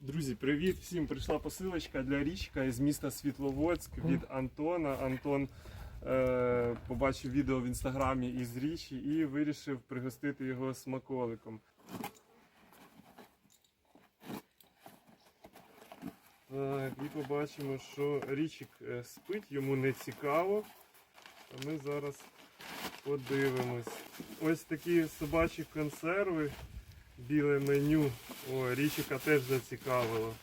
Друзі, привіт! Всім прийшла посилочка для річка із міста Світловодськ від Антона. Антон е, побачив відео в інстаграмі із річі і вирішив пригостити його смаколиком. Так, і побачимо, що річик е, спить, йому не цікаво. А ми зараз подивимось. Ось такі собачі консерви біле меню. О, річика теж зацікавило.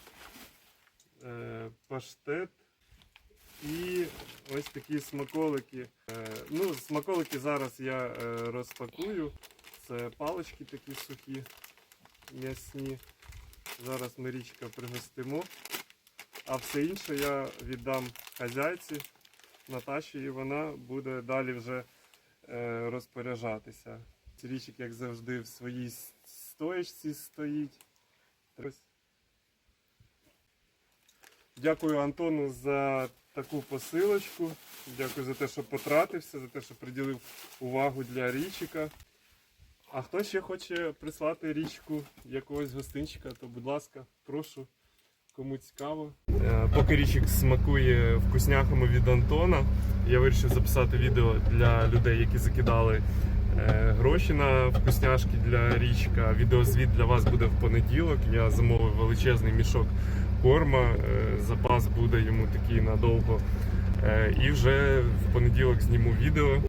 Е, паштет. І ось такі смаколики. Е, ну, смаколики зараз я е, розпакую. Це палички такі сухі, м'ясні. Зараз ми річка пригостимо. А все інше я віддам хазяйці Наташі, і вона буде далі вже е, розпоряджатися. Річик, як завжди, в своїй с- стоїть. Дякую Антону за таку посилочку. Дякую за те, що потратився, за те, що приділив увагу для річика. А хто ще хоче прислати річку якогось гостинчика, то будь ласка, прошу, кому цікаво. Е, Поки річик смакує вкусняхами від Антона, я вирішив записати відео для людей, які закидали гроші на вкусняшки для річка. Відеозвіт для вас буде в понеділок. Я замовив величезний мішок корма. е, Запас буде йому такий надовго. Е, І вже в понеділок зніму відео.